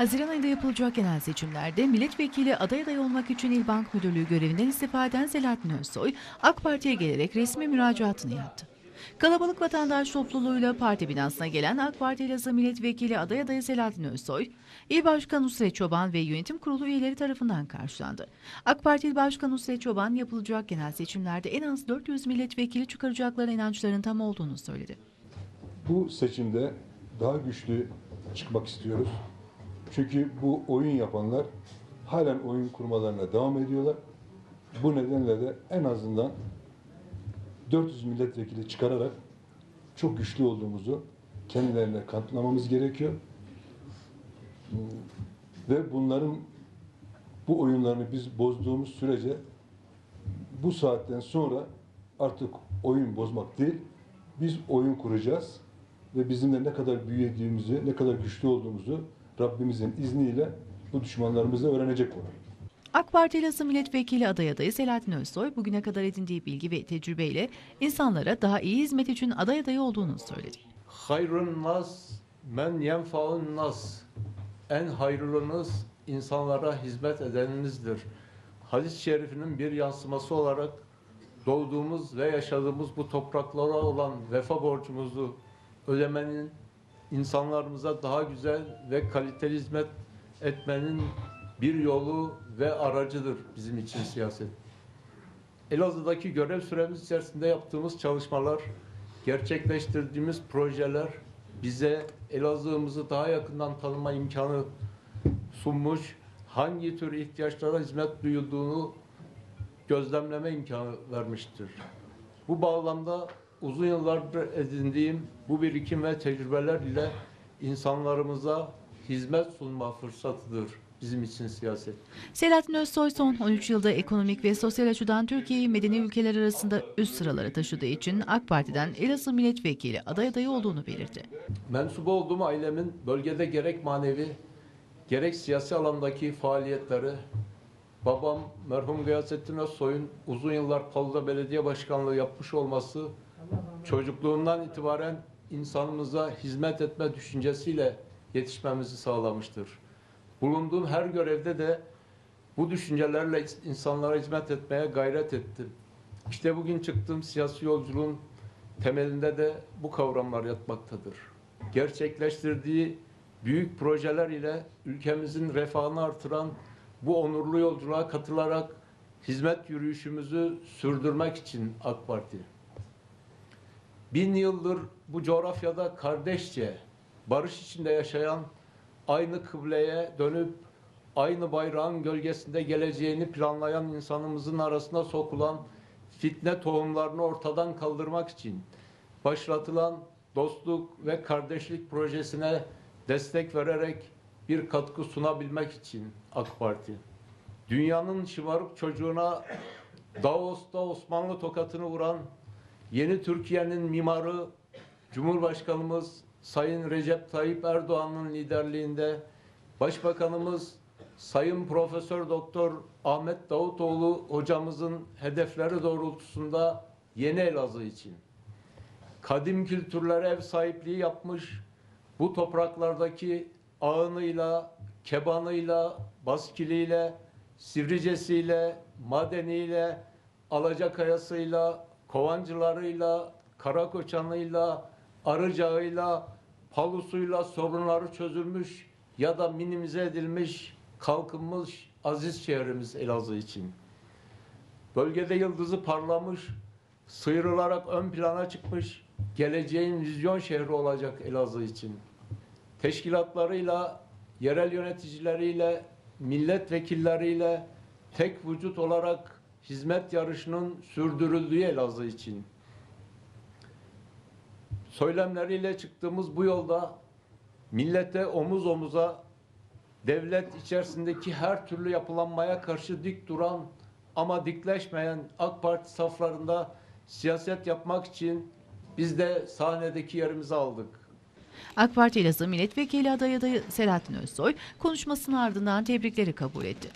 Haziran ayında yapılacak genel seçimlerde milletvekili aday aday olmak için İl Bank Müdürlüğü görevinden istifa eden Selahattin Özsoy, AK Parti'ye gelerek resmi müracaatını yaptı. Kalabalık vatandaş topluluğuyla parti binasına gelen AK Parti Elazığ Milletvekili aday adayı Selahattin Özsoy, İl Başkanı Nusret Çoban ve Yönetim Kurulu üyeleri tarafından karşılandı. AK Parti İl Başkanı Nusret Çoban yapılacak genel seçimlerde en az 400 milletvekili çıkaracaklarına inançlarının tam olduğunu söyledi. Bu seçimde daha güçlü çıkmak istiyoruz. Çünkü bu oyun yapanlar halen oyun kurmalarına devam ediyorlar. Bu nedenle de en azından 400 milletvekili çıkararak çok güçlü olduğumuzu kendilerine kanıtlamamız gerekiyor. Ve bunların bu oyunlarını biz bozduğumuz sürece bu saatten sonra artık oyun bozmak değil, biz oyun kuracağız ve bizim de ne kadar büyüdüğümüzü, ne kadar güçlü olduğumuzu Rabbimizin izniyle bu düşmanlarımız da öğrenecek olur. AK Parti Elazığ Milletvekili aday adayı Selahattin Özsoy bugüne kadar edindiği bilgi ve tecrübeyle insanlara daha iyi hizmet için aday adayı olduğunu söyledi. Hayrun nas men yenfaun nas. En hayırlınız insanlara hizmet edeninizdir. Hadis-i şerifinin bir yansıması olarak doğduğumuz ve yaşadığımız bu topraklara olan vefa borcumuzu ödemenin insanlarımıza daha güzel ve kaliteli hizmet etmenin bir yolu ve aracıdır bizim için siyaset. Elazığ'daki görev süremiz içerisinde yaptığımız çalışmalar, gerçekleştirdiğimiz projeler bize Elazığ'ımızı daha yakından tanıma imkanı sunmuş, hangi tür ihtiyaçlara hizmet duyulduğunu gözlemleme imkanı vermiştir. Bu bağlamda uzun yıllardır edindiğim bu birikim ve tecrübeler ile insanlarımıza hizmet sunma fırsatıdır bizim için siyaset. Selahattin Özsoy son 13 yılda ekonomik ve sosyal açıdan Türkiye'yi medeni ülkeler arasında üst sıralara taşıdığı için AK Parti'den Elazığ Milletvekili aday adayı olduğunu belirtti. Mensup olduğum ailemin bölgede gerek manevi gerek siyasi alandaki faaliyetleri babam merhum Gıyasettin Özsoy'un uzun yıllar Palu'da belediye başkanlığı yapmış olması çocukluğundan itibaren insanımıza hizmet etme düşüncesiyle yetişmemizi sağlamıştır. Bulunduğum her görevde de bu düşüncelerle insanlara hizmet etmeye gayret ettim. İşte bugün çıktığım siyasi yolculuğun temelinde de bu kavramlar yatmaktadır. Gerçekleştirdiği büyük projeler ile ülkemizin refahını artıran bu onurlu yolculuğa katılarak hizmet yürüyüşümüzü sürdürmek için AK Parti. Bin yıldır bu coğrafyada kardeşçe, barış içinde yaşayan, aynı kıbleye dönüp aynı bayrağın gölgesinde geleceğini planlayan insanımızın arasına sokulan fitne tohumlarını ortadan kaldırmak için başlatılan dostluk ve kardeşlik projesine destek vererek bir katkı sunabilmek için AK Parti. Dünyanın şımarık çocuğuna Davos'ta Osmanlı tokatını vuran yeni Türkiye'nin mimarı Cumhurbaşkanımız Sayın Recep Tayyip Erdoğan'ın liderliğinde Başbakanımız Sayın Profesör Doktor Ahmet Davutoğlu hocamızın hedefleri doğrultusunda Yeni Elazığ için kadim kültürlere ev sahipliği yapmış, bu topraklardaki ağınıyla, kebanıyla, baskiliyle, sivricesiyle, madeniyle, alacakayasıyla, kovancılarıyla, karakoçanıyla, arıcağıyla, palusuyla sorunları çözülmüş ya da minimize edilmiş, kalkınmış aziz şehrimiz Elazığ için. Bölgede yıldızı parlamış, sıyrılarak ön plana çıkmış, geleceğin vizyon şehri olacak Elazığ için. Teşkilatlarıyla, yerel yöneticileriyle, milletvekilleriyle tek vücut olarak hizmet yarışının sürdürüldüğü Elazığ için. Söylemleriyle çıktığımız bu yolda millete omuz omuza devlet içerisindeki her türlü yapılanmaya karşı dik duran ama dikleşmeyen AK Parti saflarında siyaset yapmak için biz de sahnedeki yerimizi aldık. AK Parti Elazığ Milletvekili aday adayı Selahattin Özsoy konuşmasının ardından tebrikleri kabul etti.